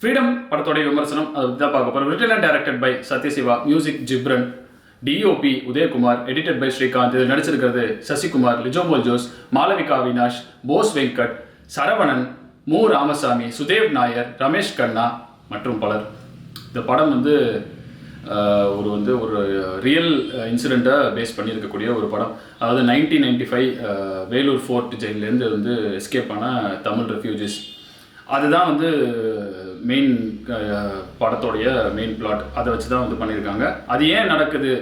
Freedom படத்தோடைய விமர்சனம் அது தான் பார்க்க போகிறோம் written and directed by Sathyasiva music Ghibran DOP Udhayakumar edited by Srikanth. இதில் நடிச்சிருக்கிறது சசிகுமார் லிஜோமோல் ஜோஸ் மாலவிகா அவினாஷ் போஸ் வெங்கட் சரவணன் மு ராமசாமி சுதேவ் நாயர் ரமேஷ் கண்ணா மற்றும் பலர். இந்த படம் வந்து ஒரு வந்து ஒரு ரியல் இன்சிடெண்ட்டை பேஸ் பண்ணியிருக்கக்கூடிய ஒரு படம். அதாவது nineteen ninety five Vellore fort ஜெயிலேருந்து வந்து எஸ்கேப் ஆன தமிழ் ரெஃப்யூஜிஸ் அதுதான் வந்து மெயின் uh, படத்தோடைய மெயின் பிளாட் அதை வச்சு தான் வந்து பண்ணியிருக்காங்க. அது ஏன் நடக்குது?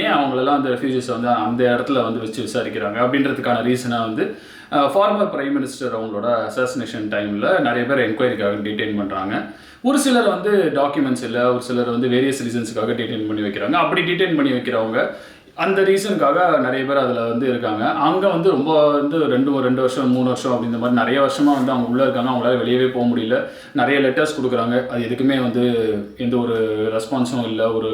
ஏன் அவங்களெல்லாம் அந்த ரெஃப்யூஜிஸை வந்து அந்த இடத்துல வந்து வச்சு விசாரிக்கிறாங்க? அப்படின்றதுக்கான ரீசனாக வந்து ஃபார்மர் பிரைம் மினிஸ்டர் அவங்களோட அசாசினேஷன் டைமில் நிறைய பேர் என்கொயரிக்காக டீடைன் பண்ணுறாங்க ஒரு சிலர் வந்து டாக்குமெண்ட்ஸ் இல்லை ஒரு சிலர் வந்து வேரியஸ் ரீசன்ஸுக்காக டீடைன் பண்ணி வைக்கிறாங்க. அப்படி டீடைன் பண்ணி வைக்கிறவங்க அந்த ரீசனுக்காக நிறைய பேர் அதில் வந்து இருக்காங்க. அங்கே வந்து ரொம்ப வந்து ரெண்டு ரெண்டு வருஷம் மூணு வருஷம் அப்படின்ற மாதிரி நிறைய வருஷமாக வந்து அவங்க உள்ளே இருக்காங்க. அவங்களால வெளியவே போக முடியல. நிறைய லெட்டர்ஸ் கொடுக்குறாங்க. அது எதுக்குமே வந்து எந்த ஒரு ரெஸ்பான்ஸும் இல்லை. ஒரு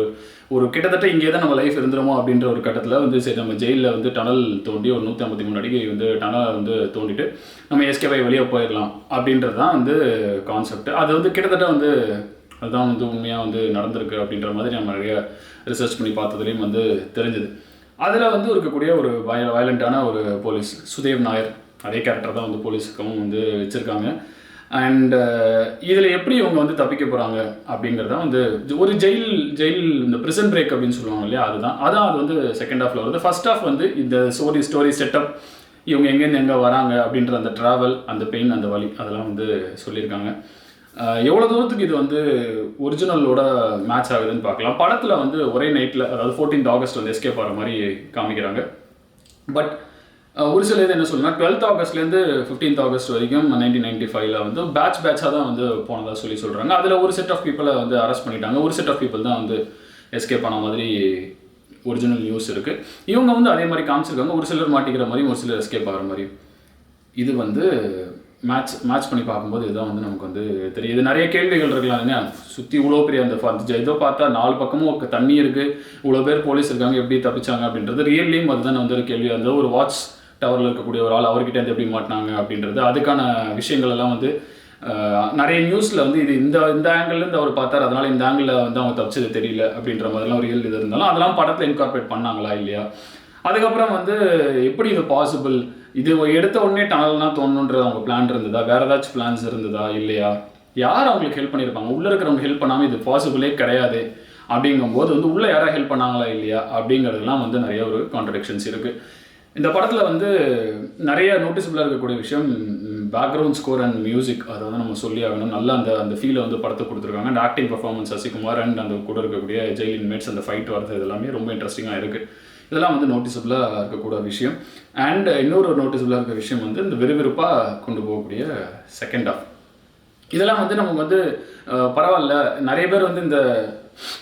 ஒரு கிட்டத்தட்ட இங்கே தான் நம்ம லைஃப் இருந்துருமோ அப்படின்ற ஒரு கட்டத்தில் வந்து சரி நம்ம ஜெயிலில் வந்து டனல் தோண்டி ஒரு நூற்றி ஐம்பத்தி மூணு அடிக்கு வந்து டனலை வந்து தோண்டிட்டு நம்ம எஸ்கேப் வெளியே போயிடலாம் அப்படின்றது தான் வந்து கான்செப்ட் அது வந்து கிட்டத்தட்ட வந்து அதுதான் வந்து உண்மையாக வந்து நடந்திருக்கு அப்படின்ற மாதிரி நம்ம நிறைய ரிசர்ச் பண்ணி பார்த்ததுலேயும் வந்து தெரிஞ்சுது. அதில் வந்து இருக்கக்கூடிய ஒரு வய வயலண்ட்டான ஒரு போலீஸ் சுதேவ் நாயர். அதே கேரக்டர் தான் வந்து போலீஸுக்கும் வந்து வச்சுருக்காங்க. அண்ட் இதில் எப்படி இவங்க வந்து தப்பிக்க போகிறாங்க அப்படிங்கிறத வந்து ஒரு ஜெயில் ஜெயில் இந்த ப்ரிசன் பிரேக் அப்படின்னு சொல்லுவாங்க இல்லையா? அதுதான். அதான் அது வந்து செகண்ட் ஹாஃபில் வருது. ஃபர்ஸ்ட் ஹாஃப் வந்து இந்த ஸ்டோரி ஸ்டோரி செட்டப் இவங்க எங்கேருந்து எங்கே வராங்க அப்படின்ற அந்த ட்ராவல் அந்த பெயின் அந்த வழி அதெல்லாம் வந்து சொல்லியிருக்காங்க. எவ்வளோ தூரத்துக்கு இது வந்து ஒரிஜினலோட மேட்ச் ஆகுதுன்னு பார்க்கலாம். படத்தில் வந்து ஒரே நைட்டில் அதாவது 14th ஆகஸ்ட் வந்து எஸ்கேப் ஆகிற மாதிரி காமிக்கிறாங்க. பட் ஒரு சில இது என்ன சொல்லுன்னா டுவெல்த் ஆகஸ்ட்லேருந்து ஃபிஃப்டீன்த் ஆகஸ்ட் வரைக்கும் நைன்டீன் நைன்டி ஃபைவ்ல வந்து பேட்ச் பேட்சாக தான் வந்து போனதாக சொல்லி சொல்கிறாங்க அதில் ஒரு செட் ஆஃப் பீப்புளை வந்து அரெஸ்ட் பண்ணிட்டாங்க. ஒரு செட் ஆஃப் பீப்புள் தான் வந்து எஸ்கேப் ஆன மாதிரி ஒரிஜினல் நியூஸ் இருக்குது இவங்க வந்து அதே மாதிரி காமிச்சிருக்காங்க. ஒரு சிலர் மாட்டிக்கிற மாதிரியும் ஒரு சிலர் எஸ்கேப் ஆகிற மாதிரியும். இது வந்து மேட்ச் மேட்ச் பண்ணி பார்க்கும்போது இதுதான் வந்து நமக்கு வந்து தெரியுது நிறைய கேள்விகள் இருக்கலாம் என்ன சுற்றி இவ்வளோ பெரிய அந்த அந்த இதோ பார்த்தா நாலு பக்கமும் ஒரு தண்ணி இருக்குது இவ்வளோ பேர் போலீஸ் இருக்காங்க எப்படி தப்பிச்சாங்க அப்படின்றது ரியல்லையும் அதுதான் வந்து ஒரு கேள்வி. அந்த ஒரு வாட்ச் டவரில் இருக்கக்கூடிய ஒரு ஆள் அவர்கிட்ட இருந்து எப்படி மாட்டினாங்க அப்படின்றது அதுக்கான விஷயங்கள் எல்லாம் வந்து நிறைய நியூஸில் வந்து இது இந்த இந்த ஆங்கிள்லேருந்து அவர் பார்த்தார். அதனால் இந்த ஆங்கிளில் வந்து அவங்க தப்பிச்சது தெரியல அப்படின்ற மாதிரிலாம் ரியல் இது இருந்தாலும் அதெல்லாம் படத்தில் இன்கார்பரேட் பண்ணாங்களா இல்லையா? அதுக்கப்புறம் வந்து எப்படி இது பாசிபிள் இது எடுத்த உடனே டனல்னா தோணுன்றது அவங்க பிளான் இருந்ததா? வேற ஏதாச்சும் பிளான்ஸ் இருந்ததா? இல்லையா? யார் அவங்களுக்கு ஹெல்ப் பண்ணியிருப்பாங்க? உள்ளே இருக்கிறவங்க ஹெல்ப் பண்ணாமல் இது பாசிபிளே கிடையாது. அப்படிங்கும்போது வந்து உள்ளே யாராவது ஹெல்ப் பண்ணாங்களா இல்லையா? அப்படிங்கிறதுலாம் வந்து நிறைய ஒரு கான்ட்ரடிக்ஷன்ஸ் இருக்குது இந்த படத்தில் வந்து நிறைய நோட்டிசபிளாக இருக்கக்கூடிய விஷயம் பேக்ரவுண்ட் ஸ்கோர் அண்ட் மியூசிக் அதை வந்து நம்ம சொல்லி ஆகணும். நல்லா அந்த அந்த ஃபீலை வந்து படத்தை கொடுத்துருக்காங்க. And acting performance Sasikumar and அந்த கூட இருக்கக்கூடிய ஜெயில் இன்மேட்ஸ் அந்த ஃபைட் வரது இதெல்லாமே ரொம்ப இன்ட்ரெஸ்டிங்காக இருக்குது இதெல்லாம் வந்து நோட்டிசபிளாக இருக்கக்கூடிய விஷயம். அண்ட் இன்னொரு நோட்டிசபிளாக இருக்க விஷயம் வந்து இந்த விறுவிறுப்பாக கொண்டு போகக்கூடிய செகண்ட் ஆஃப் இதெல்லாம் வந்து நமக்கு வந்து பரவாயில்ல. நிறைய பேர் வந்து இந்த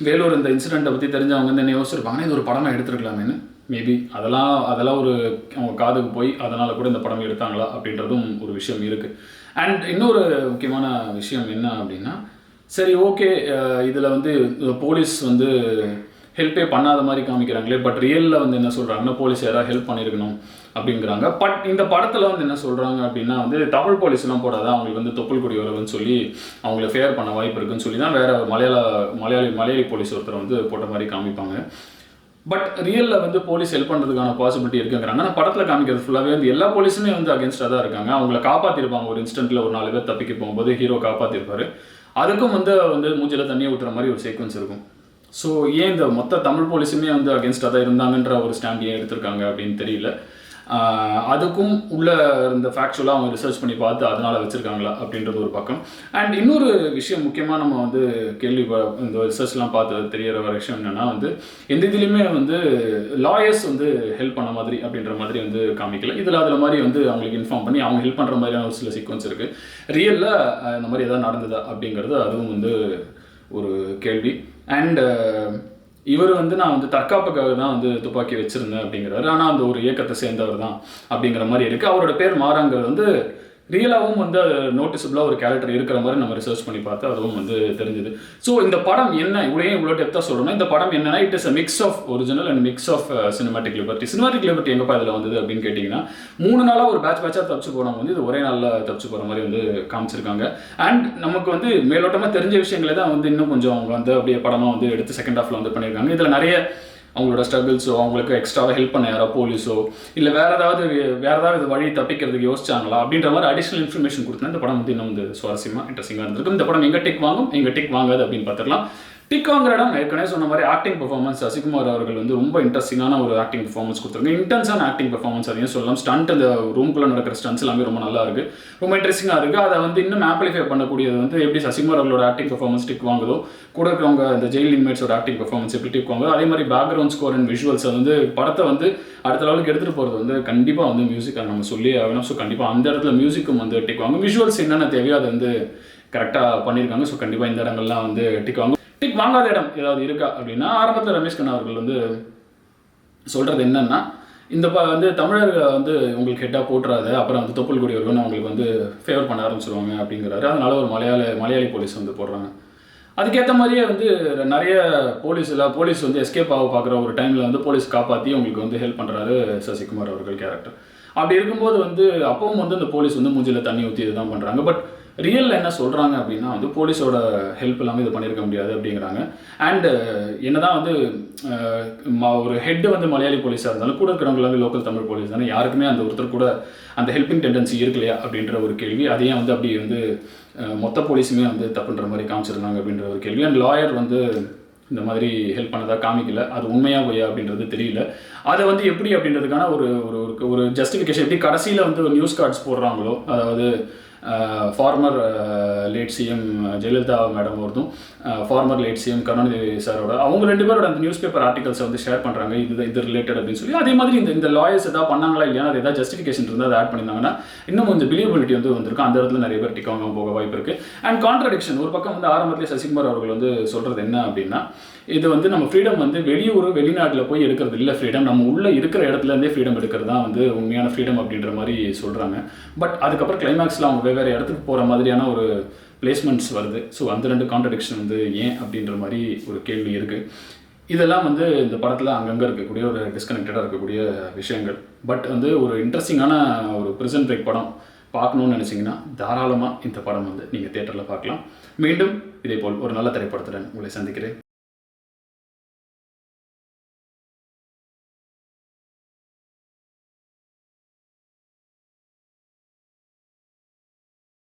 வேலூர் இந்த இன்சிடெண்ட்டை பற்றி தெரிஞ்சவங்க வந்து என்ன யோசிச்சிருப்பாங்க இது ஒரு படமாக எடுத்துருக்கலாமேன்னு. மேபி அதெல்லாம் அதெல்லாம் ஒரு அவங்க காதுக்கு போய் அதனால் கூட இந்த படம் எடுத்தாங்களா அப்படின்றதும் ஒரு விஷயம் இருக்குது அண்ட் இன்னொரு முக்கியமான விஷயம் என்ன அப்படின்னா சரி ஓகே இதில் வந்து போலீஸ் வந்து ஹெல்ப்பே பண்ணாத மாதிரி காமிக்கிறாங்களே பட் ரியலில் வந்து என்ன சொல்கிறாங்கன்னா போலீஸ் யாராவது ஹெல்ப் பண்ணியிருக்கணும் அப்படிங்கிறாங்க. பட் இந்த படத்தில் வந்து என்ன சொல்கிறாங்க அப்படின்னா வந்து தமிழ் போலீஸ்லாம் போடாத அவங்களுக்கு வந்து தொப்புள் கொடி வரவுன்னு சொல்லி அவங்கள ஃபேர் பண்ண வாய்ப்பு இருக்குன்னு சொல்லி தான் வேறு மலையாள மலையாளி மலையாளி போலீஸ் ஒருத்தர் வந்து போட்ட மாதிரி காமிப்பாங்க. பட் ரியலில் வந்து போலீஸ் ஹெல்ப் பண்ணுறதுக்கான பாசிபிலிட்டி இருக்குங்கிறாங்க. ஆனால் படத்தில் காமிக்கிறது ஃபுல்லாகவே வந்து எல்லா போலீஸுமே வந்து அகேன்ஸ்டாக தான் இருக்காங்க. அவங்கள காப்பாற்றிருப்பாங்க ஒரு இன்ஸ்டன்ட்டில் ஒரு நாலு பேர் தப்பிக்க போகும்போது ஹீரோ காப்பாற்றிருப்பாரு அதுக்கும் வந்து வந்து மூஞ்சில் தண்ணியை ஊற்றுற மாதிரி ஒரு சீக்வன்ஸ் இருக்கும். ஸோ ஏன் இந்த மொத்த தமிழ் போலீஸுமே வந்து அகேன்ஸ்டாக தான் இருந்தாங்கன்ற ஒரு ஸ்டாண்ட் ஏன் எடுத்திருக்காங்க அப்படின்னு தெரியல. அதுக்கும் உள்ள இருந்த ஃபேக்சுவலாக அவங்க ரிசர்ச் பண்ணி பார்த்து அதனால் வச்சுருக்காங்களா அப்படின்றது ஒரு பக்கம். அண்ட் இன்னொரு விஷயம் முக்கியமாக நம்ம வந்து கேள்வி இந்த ரிசர்ச்லாம் பார்த்து தெரியற வர விஷயம் என்னென்னா வந்து எந்த இதுலையுமே வந்து லாயர்ஸ் வந்து ஹெல்ப் பண்ண மாதிரி அப்படின்ற மாதிரி வந்து காமிக்கல. இதில் அதில் மாதிரி வந்து அவங்களுக்கு இன்ஃபார்ம் பண்ணி அவங்க ஹெல்ப் பண்ணுற மாதிரியான ஒரு சில சீக்வன்ஸ் இருக்குது ரியலில் இந்த மாதிரி எதாவது நடந்ததா அப்படிங்கிறது அதுவும் வந்து ஒரு கேள்வி. அண்ட் uh, இவர் வந்து நான் வந்து தற்காப்புக்காக தான் வந்து துப்பாக்கி வச்சிருந்தேன் அப்படிங்கிறாரு. ஆனால் அந்த ஒரு இயக்கத்தை சேர்ந்தவர் தான் அப்படிங்கிற மாதிரி இருக்குது அவரோட பேர் மாறாங்கிறது வந்து ரியலாகவும் வந்து நோட்டிசபிளாக ஒரு கேரக்டர் இருக்கிற மாதிரி நம்ம ரிசர்ச் பண்ணி பார்த்து அதுவும் வந்து தெரிஞ்சுது. ஸோ இந்த படம் என்ன? இவ்வளோ இவ்வளோ டெப்த்தாக சொல்லணும் இந்த படம் என்னன்னா it is a mix of original and mix of cinematic liberty cinematic liberty எங்கப்பா இதில் வந்தது அப்படின்னு கேட்டிங்கன்னா மூணு நாளாக ஒரு பேட்ச் பேட்சாக தப்பிச்சு போனவங்க வந்து இது ஒரே நாளில் தப்பிச்சு போகிற மாதிரி வந்து காமிச்சிருக்காங்க. அண்ட் நமக்கு வந்து மேலோட்டமாக தெரிஞ்ச விஷயங்களே தான் வந்து இன்னும் கொஞ்சம் அவங்க வந்து அப்படியே படமாக வந்து எடுத்து செகண்ட் ஹாஃபில் வந்து பண்ணியிருக்காங்க. இதில் நிறைய அவங்களோட ஸ்ட்ரகிள்ஸோ அவங்களுக்கு எக்ஸ்ட்ராவாக ஹெல்ப் பண்ண யாரோ போலீஸோ இல்லை வேறு ஏதாவது வேறு ஏதாவது வழி தப்பிக்கிறதுக்கு யோசிச்சாங்களா அப்படின்ற மாதிரி அடிஷனல் இன்ஃபர்மேஷன் கொடுத்தா இந்த படம் வந்து இன்னும் வந்து சுவாரஸ்யமாக இன்ட்ரெஸ்டிங்காக இருந்திருக்கும். இந்த படம் எங்கே டிக் வாங்கும்? எங்கே டிக் வாங்காது அப்படின்னு பார்த்துக்கலாம் டிக் இடம் ஏற்கனவே சொன்ன மாதிரி ஆக்டிங் பெர்ஃபார்மன்ஸ் சசிகுமார் அவர்கள் வந்து ரொம்ப இன்ட்ரெஸ்டிங்கான ஒரு ஆக்டிங் பெர்ஃபார்மன்ஸ் கொடுத்துருங்க இன்டென்ஸான ஆக்டிங் பெர்ஃபார்மன்ஸ் அதையும் சொல்லலாம். ஸ்டண்ட் அந்த ரூம்குள்ளே நடக்கிற ஸ்டன்ஸ் எல்லாமே ரொம்ப நல்லா இருக்கு. ரொம்ப இன்ட்ரெஸ்டிங்காக இருக்கு. அதை வந்து இன்னும் ஆம்பிளிஃபை பண்ணக்கூடியது வந்து எப்படி சசிகுமார் அவர்களோட ஆக்டிங் பெர்ஃபார்மன்ஸ் டிக் வாங்குதோ கூட இருக்கிறவங்க அந்த ஜெயில் இன்மேட்ஸோட ஆக்டிங் பெர்ஃபார்மன்ஸ் எப்படி டிக் வாங்குதோ அதே மாதிரி பேக்ரவுண்ட் ஸ்கோர் அண்ட் விஷுவல்ஸ் வந்து படத்தை வந்து அடுத்த லெவலுக்கு எடுத்துகிட்டு போகிறது வந்து கண்டிப்பாக வந்து மியூசிக் நம்ம சொல்லி ஆகணும். ஸோ கண்டிப்பாக அந்த இடத்துல மியூசிக்கும் வந்து டிக் வாங்க விஷுவல்ஸ் என்னென்ன தேவையோ அதை வந்து கரெக்டாக பண்ணியிருக்காங்க. ஸோ கண்டிப்பாக இந்த இடங்கள்லாம் வந்து டிக் வாங்க டிக் வாங்காத இடம் ஏதாவது இருக்கா அப்படின்னா ஆரம்பத்தில் ரமேஷ் கண்ணா அவர்கள் வந்து சொல்கிறது என்னென்னா இந்த ப வந்து தமிழர்களை வந்து உங்களுக்கு ஹெட்டாக போட்டுறாது அப்புறம் வந்து தொப்புள் கொடி அவங்களுக்கு வந்து ஃபேவர் பண்ண ஆரம்பிச்சிருவாங்க அப்படிங்கிறாரு. அதனால ஒரு மலையாள மலையாளி போலீஸ் வந்து போடுறாங்க. அதுக்கேற்ற மாதிரியே வந்து நிறைய போலீஸ் இல்லை போலீஸ் வந்து எஸ்கேப் ஆக பார்க்குற ஒரு டைமில் வந்து போலீஸ் காப்பாற்றி உங்களுக்கு வந்து ஹெல்ப் பண்ணுறாரு சசிகுமார் அவர்கள் கேரக்டர் அப்படி இருக்கும்போது வந்து அப்பவும் வந்து அந்த போலீஸ் வந்து மூஞ்சியில் தண்ணி ஊற்றி இதுதான் பண்ணுறாங்க பட் ரியலில் என்ன சொல்கிறாங்க அப்படின்னா வந்து போலீஸோட ஹெல்ப் இல்லாமல் இது பண்ணியிருக்க முடியாது அப்படிங்கிறாங்க. அண்டு என்னதான் வந்து ஒரு ஹெட்டு வந்து மலையாளி போலீஸாக இருந்தாலும் கூட இருக்கிறவங்க லோக்கல் தமிழ் போலீஸ் தானே? யாருக்குமே அந்த ஒருத்தர் கூட அந்த ஹெல்பிங் டெண்டன்சி இருக்கலையா அப்படின்ற ஒரு கேள்வி. அதையே வந்து அப்படி வந்து மொத்த போலீஸுமே வந்து தப்புன்ற மாதிரி காமிச்சிருந்தாங்க அப்படின்ற ஒரு கேள்வி. அண்ட் லாயர் வந்து இந்த மாதிரி ஹெல்ப் பண்ணதா காமிக்கல. அது உண்மையாக பொய்யா அப்படின்றது தெரியல. அதை வந்து எப்படி அப்படின்றதுக்கான ஒரு ஒரு ஒரு- ஒரு ஜஸ்டிஃபிகேஷன் எப்படி கடைசியில் வந்து நியூஸ் கார்ட்ஸ் போடுறாங்களோ அதாவது former late CM Jayalalithaa madam ஒருதும் former late CM Karunanidhi சாரோட அவங்க ரெண்டு பேரோட அந்த நியூஸ் பேப்பர் ஆர்டிகல்ஸை வந்து ஷேர் பண்ணுறாங்க இது இது ரிலேட்டட் அப்படின்னு சொல்லி. அதே மாதிரி இந்த இந்த லாயர்ஸ் ஏதாவது பண்ணாங்களா இல்லையா? அது ஏதாவது ஜஸ்டிஃபிகேஷன் இருந்தால் அதை ஆட் பண்ணியிருந்தாங்கன்னா இன்னும் கொஞ்சம் பிலியபிலிட்டி வந்து வந்திருக்கும். அந்த இடத்துல நிறைய பேர் டிக்காங்க போக வாய்ப்பு இருக்குது அண்ட் கான்ட்ரடிக்ஷன் ஒரு பக்கம் வந்து ஆரம்பத்திலே சசிகுமார் அவர்கள் வந்து சொல்கிறது என்ன அப்படின்னா இது வந்து நம்ம ஃப்ரீடம் வந்து வெளியூர் வெளிநாட்டில் போய் எடுக்கிறது இல்லை ஃப்ரீடம் நம்ம உள்ளே இருக்கிற இடத்துலேருந்தே ஃப்ரீடம் எடுக்கிறது தான் வந்து உண்மையான ஃப்ரீடம் அப்படின்ற மாதிரி சொல்கிறாங்க பட் அதுக்கப்புறம் கிளைமேக்ஸில் அவங்க வெவ்வேறு இடத்துக்கு போகிற மாதிரியான ஒரு பிளேஸ்மெண்ட்ஸ் வருது. ஸோ அந்த ரெண்டு கான்ட்ரடிக்ஷன் வந்து ஏன் அப்படின்ற மாதிரி ஒரு கேள்வி இருக்குது இதெல்லாம் வந்து இந்த படத்தில் அங்கங்கே இருக்கக்கூடிய ஒரு டிஸ்கனெக்டடாக இருக்கக்கூடிய விஷயங்கள். பட் வந்து ஒரு இன்ட்ரெஸ்டிங்கான ஒரு ப்ரிசன் பிரேக் படம் பார்க்கணும்னு நினச்சிங்கன்னா தாராளமாக இந்த படம் வந்து நீங்கள் தேட்டரில் பார்க்கலாம். மீண்டும் இதே போல் ஒரு நல்ல திரைப்படத்துடன் உங்களை சந்திக்கிறேன்.